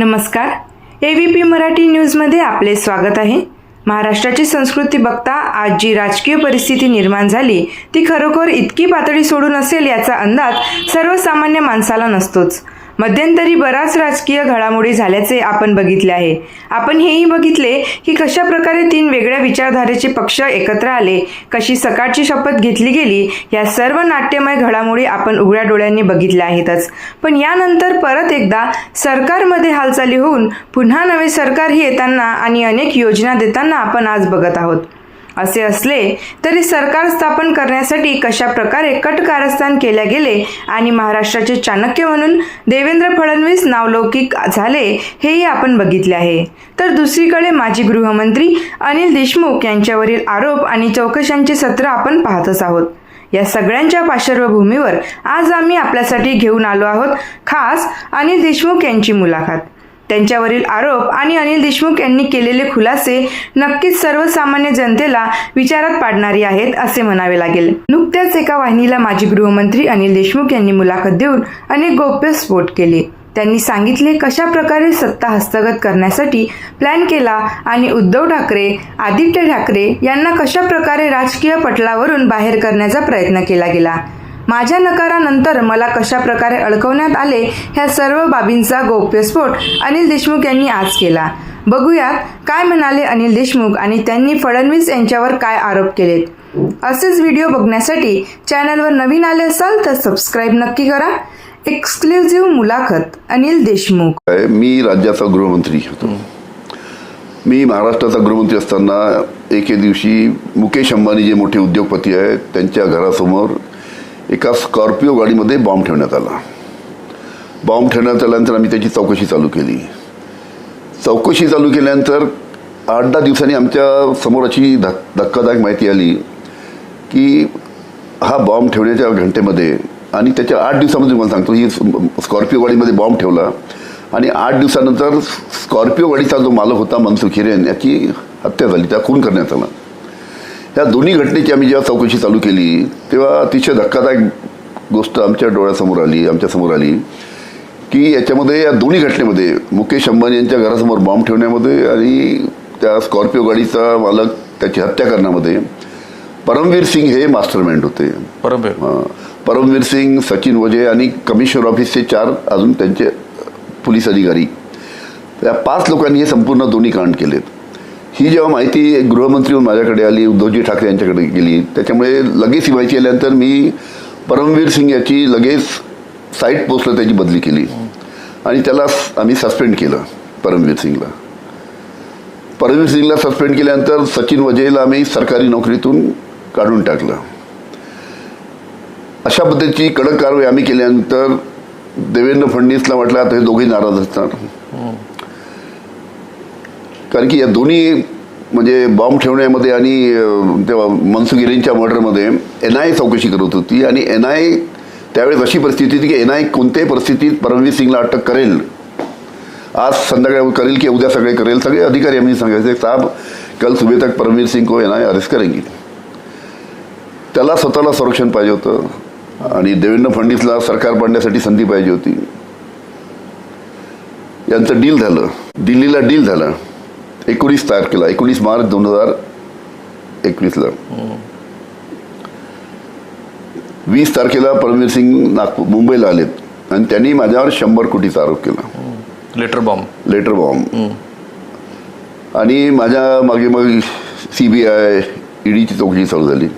नमस्कार. A V P Marathi न्यूजमध्ये आपले स्वागत आहे. महाराष्ट्राची संस्कृती बघता आज जी राजकीय परिस्थिती निर्माण झाली ती खरोखर इतकी पातळी सोडून असेल याचा अंदाज सर्वसामान्य माणसाला नसतोच. मध्यंतरी बराच राजकीय घडामोडी झाल्याचे आपण बघितले आहे. आपण हेही बघितले की कशा प्रकारे तीन वेगळ्या विचारधारेचे पक्ष एकत्र आले कशी सकाळची शपथ घेतली गेली या सर्व नाट्यमय घडामोडी आपण उघड्या डोळ्यांनी बघितल्या आहेतच. पण यानंतर परत एकदा सरकारमध्ये हालचाली होऊन पुन्हा नवे सरकारही येताना आणि अनेक योजना देताना आपण आज बघत आहोत. असे असले तरी सरकार स्थापन करण्यासाठी कशा प्रकारे कट कारस्थान केल्या गेले आणि महाराष्ट्राचे चाणक्य म्हणून देवेंद्र फडणवीस नावलौकिक झाले हेही आपण बघितले आहे. तर दुसरीकडे माजी गृहमंत्री अनिल देशमुख यांच्यावरील आरोप आणि चौकशांचे सत्र आपण पाहतच आहोत. या सगळ्यांच्या पार्श्वभूमीवर आज आम्ही आपल्यासाठी घेऊन आलो आहोत खास अनिल देशमुख यांची मुलाखत. त्यांच्यावरील आरोप आणि अनिल देशमुख यांनी केलेले खुलासे नक्कीच सर्वसामान्य जनतेला विचारात पाडणारी आहेत असे म्हणावे लागेल. नुकत्याच एका वाहिनीला माजी गृहमंत्री अनिल देशमुख यांनी मुलाखत देऊन अनेक गोप्य स्फोट केले. त्यांनी सांगितले कशा प्रकारे सत्ता हस्तगत करण्यासाठी प्लॅन केला आणि उद्धव ठाकरे आदित्य ठाकरे यांना कशा प्रकारे राजकीय पटलावरून बाहेर करण्याचा प्रयत्न केला गेला. माझ्या नकारानंतर मला कशा प्रकारे अडकवण्यात आले ह्या सर्व बाबींचा गौप्यस्फोट अनिल देशमुख यांनी आज केला. बघूयात काय म्हणाले अनिल देशमुख आणि त्यांनी फडणवीस यांच्यावर काय आरोप केलेत? असेच व्हिडिओ बघण्यासाठी चॅनलवर नवीन आले असाल तर सबस्क्राईब नक्की करा. एक्सक्लुझिव्ह मुलाखत अनिल देशमुख. आहे मी राज्याचा गृहमंत्री होतो. मी महाराष्ट्राचा गृहमंत्री असताना एके दिवशी मुकेश अंबानी जे मोठे उद्योगपती आहेत त्यांच्या घरासमोर एका स्कॉर्पिओ गाडीमध्ये बॉम्ब ठेवण्यात आला. बॉम्ब ठेवण्यात आल्यानंतर आम्ही त्याची चौकशी चालू केली. चौकशी चालू केल्यानंतर आठ दहा दिवसांनी आमच्यासमोर अशी धक धक्कादायक माहिती आली की हा बॉम्ब ठेवण्याच्या घंटेमध्ये आणि त्याच्या आठ दिवसामध्ये तुम्हाला सांगतो ही स्कॉर्पिओ गाडीमध्ये बॉम्ब ठेवला आणि आठ दिवसानंतर स्कॉर्पिओ गाडीचा जो मालक होता मनसुख हिरेन याची हत्या झाली त्या खून करण्यात आला. या दोन्ही घटनेची आम्ही जेव्हा चौकशी चालू केली तेव्हा अतिशय धक्कादायक गोष्ट आमच्या डोळ्यासमोर आली आमच्यासमोर आली की याच्यामध्ये या दोन्ही घटनेमध्ये मुकेश अंबानी यांच्या घरासमोर बॉम्ब ठेवण्यामध्ये आणि त्या स्कॉर्पिओ गाडीचा मालक त्याची हत्या करण्यामध्ये परमवीर सिंग हे मास्टरमाइंड होते. परमवीर. परमवीर सिंग सचिन वजे आणि कमिशनर ऑफिसचे चार अजून त्यांचे पोलीस अधिकारी. या पाच लोकांनी हे संपूर्ण दोन्ही कांड केलेत. ही जेव्हा माहिती गृहमंत्री होऊन माझ्याकडे आली उद्धवजी ठाकरे यांच्याकडे गेली त्याच्यामुळे लगेच ही माहिती आल्यानंतर मी परमवीर सिंग याची लगेच साईट पोस्टला त्याची बदली केली. आणि त्याला आम्ही सस्पेंड केलं परमवीर सिंगला. परमवीर सिंगला सस्पेंड केल्यानंतर सचिन वजेला आम्ही सरकारी नोकरीतून काढून टाकलं. अशा पद्धतीची कडक कारवाई आम्ही केल्यानंतर देवेंद्र फडणवीसला म्हटलं आता हे दोघे नाराज असणार. कारण की या दोन्ही म्हणजे बॉम्ब ठेवण्यामध्ये आणि तेव्हा मनसुख हिरेनच्या मर्डरमध्ये एन आय चौकशी करत होती आणि एन आय त्यावेळेस अशी परिस्थिती होती की एन आय कोणत्याही परिस्थितीत परमवीर सिंगला अटक करेल. आज संध्याकाळी करेल की उद्या सगळे करेल सगळे अधिकारी आम्ही सांगायचे साहेब कल सुबह तक परमवीर सिंग को एन आय अरेस्ट करेंगे. त्याला स्वतःला संरक्षण पाहिजे होतं आणि देवेंद्र फडणवीसला सरकार पाडण्यासाठी संधी पाहिजे होती. यांचं डील झालं. दिल्लीला डील झालं. एकोणीस तारखेला एकोणीस मार्च दोन हजार एकवीसला. वीस तारखेला परमवीर सिंग नागपूर मुंबईला आलेत. आणि त्यांनी माझ्यावर शंभर कोटीचा आरोप केला. Letter bomb. Letter bomb. आणि माझ्या मागे मग सी बी आय ईडीची चौकशी चालू झाली.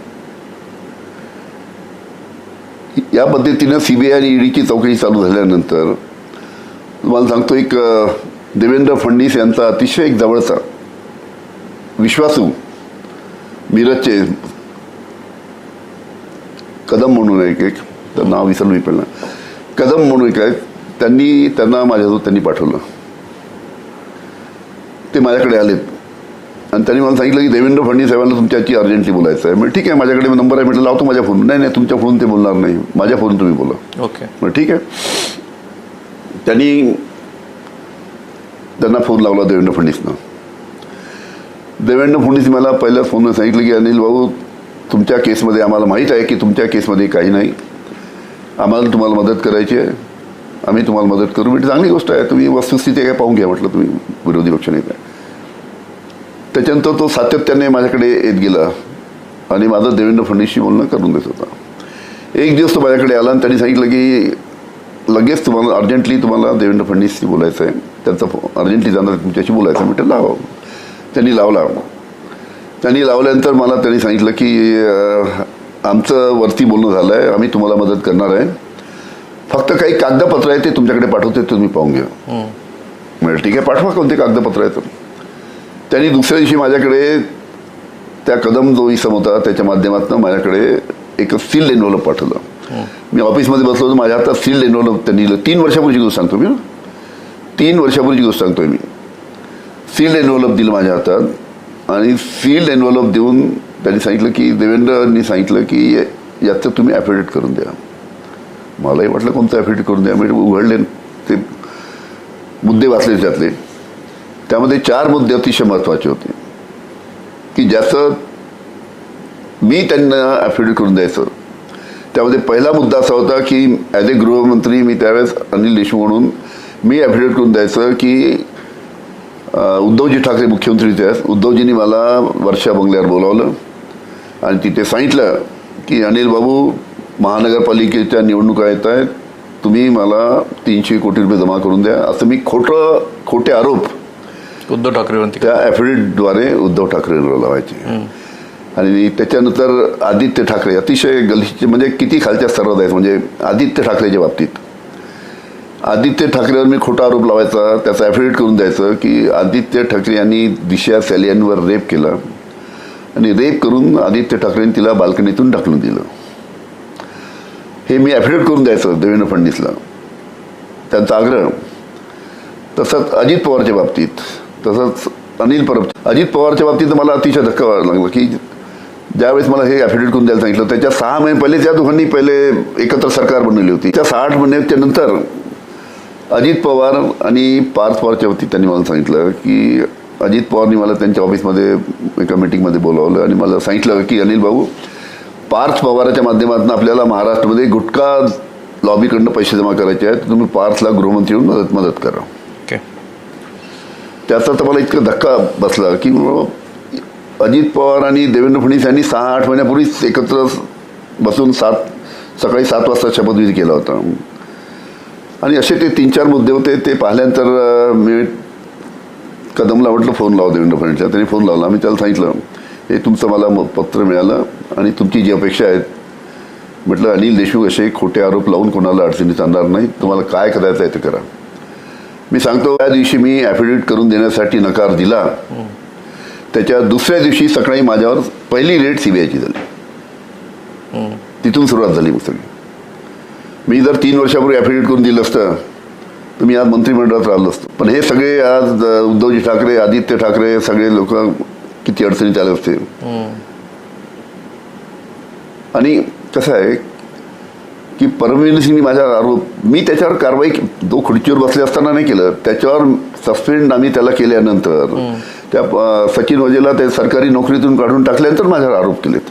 या पद्धतीनं सी बी आय आणि ईडीची चौकशी चालू झाल्यानंतर तुम्हाला सांगतो एक देवेंद्र फडणवीस यांचा अतिशय एक जवळचा विश्वासू मिरजचे कदम म्हणून एक एक तर नाव विसरलो मी पहिला कदम म्हणून एक आहे त्यांनी त्यांना माझ्याजवळ त्यांनी पाठवलं. ते माझ्याकडे आलेत आणि त्यांनी मला सांगितलं की देवेंद्र फडणवीस साहेबांना तुमच्याची अर्जंटली बोलायचं आहे. म्हणजे ठीक आहे माझ्याकडे नंबर आहे. म्हटलं लावतो माझ्या फोन नाही नाही तुमच्या फोन ते बोलणार नाही. माझ्या फोन तुम्ही बोला. ओके मग ठीक आहे. त्यांनी त्यांना फोन लावला देवेंद्र फडणवीसनं. देवेंद्र फडणवीस मला पहिल्या फोनवर सांगितलं की अनिल भाऊ तुमच्या केसमध्ये आम्हाला माहीत आहे की तुमच्या केसमध्ये काही नाही. आम्हाला तुम्हाला मदत करायची आहे. आम्ही तुम्हाला मदत करू. म्हणजे चांगली गोष्ट आहे. तुम्ही वस्तुस्थिती काय पाहून घ्या म्हटलं तुम्ही विरोधी पक्षनेता त्याच्यानंतर तो सातत्याने माझ्याकडे येत गेला आणि माझं देवेंद्र फडणवीसशी बोलणं करून देत होता. एक दिवस तो माझ्याकडे आला आणि त्यांनी सांगितलं की लगेच तुम्हाला अर्जंटली तुम्हाला देवेंद्र फडणवीसशी बोलायचं आहे. त्यांचा अर्जंटली जाणार तुमच्याशी बोलायचं आहे. म्हटलं लावा. त्यांनी लावला. त्यांनी लावल्यानंतर मला त्यांनी सांगितलं की आमचं वरती बोलणं झालं आहे आम्ही तुम्हाला मदत करणार आहे. फक्त काही कागदपत्र आहे ते तुमच्याकडे पाठवते तुम्ही पाहून घ्या. म्हणजे ठीक आहे पाठवा कोणते कागदपत्र आहेत. त्यांनी दुसऱ्या दिवशी माझ्याकडे त्या कदम जो इसम होता त्याच्या माध्यमातून माझ्याकडे एक सील्ड एनवलप पाठवलं. मी ऑफिसमध्ये बसलो होतो माझ्या हातात सील्ड एनवलप त्यांनी तीन वर्षापूर्वीची गोष्ट सांगतो मी. तीन वर्षापूर्वीची गोष्ट सांगतोय मी. सील्ड एनवलप दिलं माझ्या हातात. आणि सील्ड एनवलप देऊन त्यांनी सांगितलं की देवेंद्रनी सांगितलं की याचं तुम्ही ॲफिडेट करून द्या. मलाही वाटलं कोणतं ॲफिडेट करून द्या. मी उघडले ते मुद्दे वाचले त्यातले. त्यामध्ये चार मुद्दे अतिशय महत्त्वाचे होते. की ज्याचं मी त्यांना ॲफिडेट करून द्यायचं. त्यामध्ये पहिला मुद्दा असा होता की ॲज ए गृहमंत्री मी त्यावेळेस अनिल देशमुख म्हणून मी ॲफिडेट करून द्यायचं की उद्धवजी ठाकरे मुख्यमंत्री होते त्यावेळेस. उद्धवजींनी मला वर्षा बंगल्यावर बोलावलं आणि तिथे सांगितलं की अनिल बाबू महानगरपालिकेच्या निवडणुका येत आहेत तुम्ही मला तीनशे कोटी रुपये जमा करून द्या असं मी खोटं खोटे आरोप उद्धव ठाकरेवरती त्या ॲफिडेविटद्वारे उद्धव ठाकरेंवर लावायचे आणि त्याच्यानंतर आदित्य ठाकरे अतिशय गलिच्छ म्हणजे किती खालच्या स्तरात आहेत म्हणजे आदित्य ठाकरेच्या बाबतीत आदित्य ठाकरेवर मी खोटा आरोप लावायचा त्याचा ॲफिडेविट करून द्यायचं की आदित्य ठाकरे यांनी दिशा सॅलियनवर रेप केला. आणि रेप करून आदित्य ठाकरेंनी तिला बाल्कनीतून ढकलून दिलं. हे मी ॲफिडेविट करून द्यायचं देवेंद्र फडणवीसला. त्यांचा आग्रह. तसंच अजित पवारच्या बाबतीत तसंच अनिल परब अजित पवारच्या बाबतीत मला अतिशय धक्का व्हायला लागला की ज्यावेळेस मला हे ॲफिडेविट करून द्यायला सांगितलं त्याच्या सहा महिने पहिले त्या दोघांनी पहिले एकत्र सरकार बनवली होती. त्या सहा आठ महिन्याच्या नंतर अजित पवार आणि पार्थ पवारच्या बाबतीत त्यांनी मला सांगितलं की अजित पवारनी मला त्यांच्या ऑफिसमध्ये एका मीटिंगमध्ये बोलावलं आणि मला सांगितलं की अनिल भाऊ पार्थ पवाराच्या माध्यमातून आपल्याला महाराष्ट्रामध्ये गुटखा लॉबीकडनं पैसे जमा करायचे आहेत तुम्ही पार्थला गृहमंत्री म्हणून मदत मदत करा. ओके. त्याचा तर मला इतका धक्का बसला की अजित पवार आणि देवेंद्र फडणवीस यांनी सहा आठ महिन्यापूर्वीच एकत्र बसून सात सकाळी सात वाजता शपथविधी केला होता. आणि असे ते तीन चार मुद्दे होते ते पाहिल्यानंतर मी कदमला म्हटलं फोन लावा देवेंद्र फडणवीसला त्यांनी फोन लावला. मी त्याला सांगितलं हे तुमचं मला पत्र मिळालं आणि तुमची जी अपेक्षा आहेत. म्हटलं अनिल देशमुख असे खोटे आरोप लावून कोणाला अडचणीत आणणार नाही तुम्हाला काय करायचं आहे ते करा. मी सांगतो त्या दिवशी मी ॲफिडेविट करून देण्यासाठी नकार दिला. त्याच्या दुसऱ्या दिवशी सकाळी माझ्यावर पहिली रेट सीबीआयची झाली. तिथून सुरुवात झाली मग सगळी. मी जर तीन वर्षापूर्वी ॲफिडेविट करून दिलं असतं तर मी आज मंत्रिमंडळात राहिलो असतो. पण हे सगळे आज उद्धवजी ठाकरे आदित्य ठाकरे सगळे लोक किती अडचणीत आले असते. आणि कसं आहे की परमवीर सिंगनी माझ्या आरोप मी त्याच्यावर कारवाई जो खुर्चीवर बसले असताना नाही केलं त्याच्यावर सस्पेंड आम्ही त्याला केल्यानंतर त्या सचिन वजेला ते सरकारी नोकरीतून काढून टाकल्यानंतर माझ्यावर आरोप केलेत.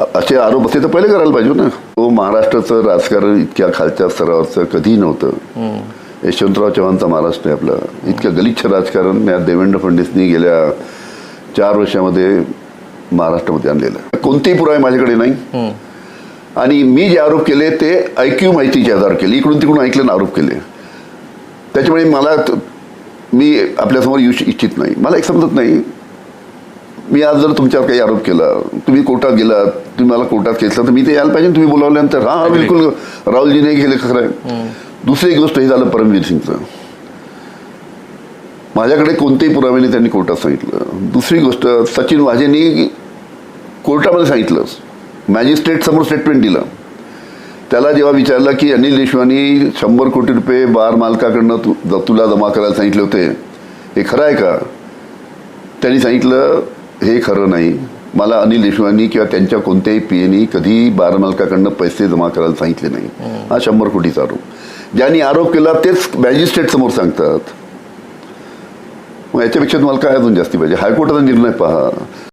असे आरोप असते तर पहिले करायला पाहिजे ना. तो महाराष्ट्राचं राजकारण इतक्या खालच्या स्तरावरचं कधीही नव्हतं. यशवंतराव चव्हाणचा महाराष्ट्र आहे आपला. इतकं गलिच्छ राजकारण या देवेंद्र फडणवीसनी गेल्या चार वर्षामध्ये महाराष्ट्रामध्ये आणलेलं कोणतेही पुरावे माझ्याकडे नाही. आणि मी जे आरोप केले ते ऐक्यू माहितीचे आधार केले. इकडून तिकडून ऐकले आणि आरोप केले. त्याच्यामुळे मला मी आपल्यासमोर येऊ इच्छित नाही. मला एक समजत नाही. मी आज जर तुमच्यावर काही आरोप केला तुम्ही कोर्टात गेलात तुम्ही मला कोर्टात केलं तर मी ते यायला पाहिजे तुम्ही बोलावल्यानंतर हा बिलकुल राहुलजीने केलं खरं आहे. दुसरी एक गोष्ट हे झालं परमवीर सिंगचं. माझ्याकडे कोणतेही पुरावे नाही त्यांनी कोर्टात सांगितलं. दुसरी गोष्ट सचिन वाजेंनी कोर्टामध्ये सांगितलं. मॅजिस्ट्रेट समोर स्टेटमेंट दिलं. त्याला जेव्हा विचारलं की अनिल देशवानी शंभर कोटी रुपये बार मालकाकडनं तु तुला जमा करायला सांगितले होते हे खरं आहे का? त्यांनी सांगितलं हे खरं नाही. मला अनिल देशमुखांनी किंवा त्यांच्या कोणत्याही पीएनी कधी बार मालकाकडनं पैसे जमा करायला सांगितले नाही. हा शंभर कोटीचा आरोप. ज्यांनी आरोप केला तेच मॅजिस्ट्रेट समोर सांगतात. मग याच्यापेक्षा तुम्हाला काय अजून जास्ती पाहिजे? हायकोर्टाचा निर्णय पहा.